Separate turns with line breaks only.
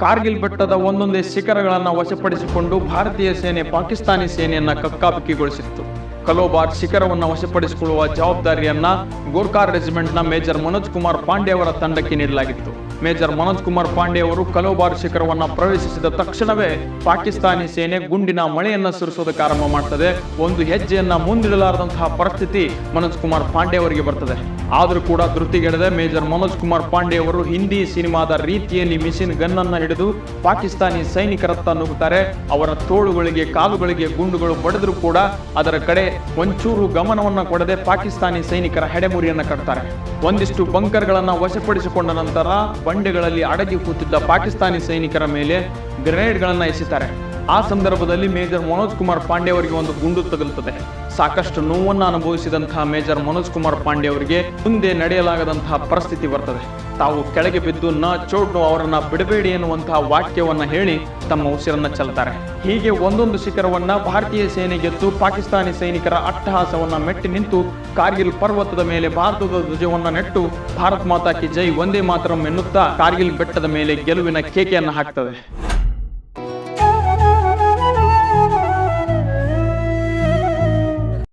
ಕಾರ್ಗಿಲ್ ಬೆಟ್ಟದ ಒಂದೊಂದೇ ಶಿಖರಗಳನ್ನು ವಶಪಡಿಸಿಕೊಂಡು ಭಾರತೀಯ ಸೇನೆ ಪಾಕಿಸ್ತಾನಿ ಸೇನೆಯನ್ನು ಕಕ್ಕಾಬಿಕ್ಕಿಗೊಳಿಸಿತ್ತು ಕಲೋಬಾರ್ ಶಿಖರವನ್ನು ವಶಪಡಿಸಿಕೊಳ್ಳುವ ಜವಾಬ್ದಾರಿಯನ್ನ ಗೋರ್ಖಾ ರೆಜಿಮೆಂಟ್ನ ಮೇಜರ್ ಮನೋಜ್ ಕುಮಾರ್ ಪಾಂಡೆ ಅವರ ತಂಡಕ್ಕೆ ನೀಡಲಾಗಿತ್ತು. ಮೇಜರ್ ಮನೋಜ್ ಕುಮಾರ್ ಪಾಂಡೆ ಅವರು ಕಲೋಬಾರ್ ಶಿಖರವನ್ನು ಪ್ರವೇಶಿಸಿದ ತಕ್ಷಣವೇ ಪಾಕಿಸ್ತಾನಿ ಸೇನೆ ಗುಂಡಿನ ಮಳೆಯನ್ನ ಸುರಿಸೋದಕ್ಕೆ ಆರಂಭ ಮಾಡ್ತದೆ. ಒಂದು ಹೆಜ್ಜೆಯನ್ನ ಮುಂದಿಡಲಾರದಂತಹ ಪರಿಸ್ಥಿತಿ ಮನೋಜ್ ಕುಮಾರ್ ಪಾಂಡೆ ಅವರಿಗೆ ಬರ್ತದೆ. ಆದರೂ ಕೂಡ ಧೃತಿಗೆಡದೆ ಮೇಜರ್ ಮನೋಜ್ ಕುಮಾರ್ ಪಾಂಡೆ ಅವರು ಹಿಂದಿ ಸಿನಿಮಾದ ರೀತಿಯಲ್ಲಿ ಮಿಷಿನ್ ಗನ್ ಅನ್ನ ಹಿಡಿದು ಪಾಕಿಸ್ತಾನಿ ಸೈನಿಕರತ್ತ ನುಗ್ಗುತ್ತಾರೆ ಅವರ ತೋಳುಗಳಿಗೆ, ಕಾಲುಗಳಿಗೆ ಗುಂಡುಗಳು ಬಡಿದ್ರು ಕೂಡ ಅದರ ಕಡೆ ಒಂಚೂರು ಗಮನವನ್ನು ಕೊಡದೆ ಪಾಕಿಸ್ತಾನಿ ಸೈನಿಕರ ಹೆಡೆಮುರಿಯನ್ನು ಕಟ್ತಾರೆ. ಒಂದಿಷ್ಟು ಬಂಕರ್ಗಳನ್ನು ವಶಪಡಿಸಿಕೊಂಡ ನಂತರ ಬಂಡೆಗಳಲ್ಲಿ ಅಡಗಿ ಕೂತಿದ್ದ ಪಾಕಿಸ್ತಾನಿ ಸೈನಿಕರ ಮೇಲೆ ಗ್ರೆನೇಡ್ಗಳನ್ನು ಎಸೆತಾರೆ. ಆ ಸಂದರ್ಭದಲ್ಲಿ ಮೇಜರ್ ಮನೋಜ್ ಕುಮಾರ್ ಪಾಂಡೆ ಅವರಿಗೆ ಒಂದು ಗುಂಡು ತಗುಲುತ್ತದೆ. ಸಾಕಷ್ಟು ನೋವನ್ನು ಅನುಭವಿಸಿದಂತಹ ಮೇಜರ್ ಮನೋಜ್ ಕುಮಾರ್ ಪಾಂಡೆ ಅವರಿಗೆ ಮುಂದೆ ನಡೆಯಲಾಗದಂತಹ ಪರಿಸ್ಥಿತಿ ಬರ್ತದೆ. ತಾವು ಕೆಳಗೆ ಬಿದ್ದು ನ ಚೋಟು ಅವರನ್ನ ಬಿಡಬೇಡಿ ಎನ್ನುವಂತಹ ವಾಕ್ಯವನ್ನ ಹೇಳಿ ತಮ್ಮ ಉಸಿರನ್ನ ಚೆಲ್ತಾರೆ. ಹೀಗೆ ಒಂದೊಂದು ಶಿಖರವನ್ನ ಭಾರತೀಯ ಸೇನೆ ಗೆದ್ದು ಪಾಕಿಸ್ತಾನಿ ಸೈನಿಕರ ಅಟ್ಟಹಾಸವನ್ನ ಮೆಟ್ಟಿ ನಿಂತು ಕಾರ್ಗಿಲ್ ಪರ್ವತದ ಮೇಲೆ ಭಾರತದ ಧ್ವಜವನ್ನ ನೆಟ್ಟು ಭಾರತ್ ಮಾತಾ ಕಿ ಜೈ ಒಂದೇ ಮಾತ್ರ ಎನ್ನುತ್ತಾ ಕಾರ್ಗಿಲ್ ಬೆಟ್ಟದ ಮೇಲೆ ಗೆಲುವಿನ ಕೇಕೆಯನ್ನು ಹಾಕ್ತದೆ.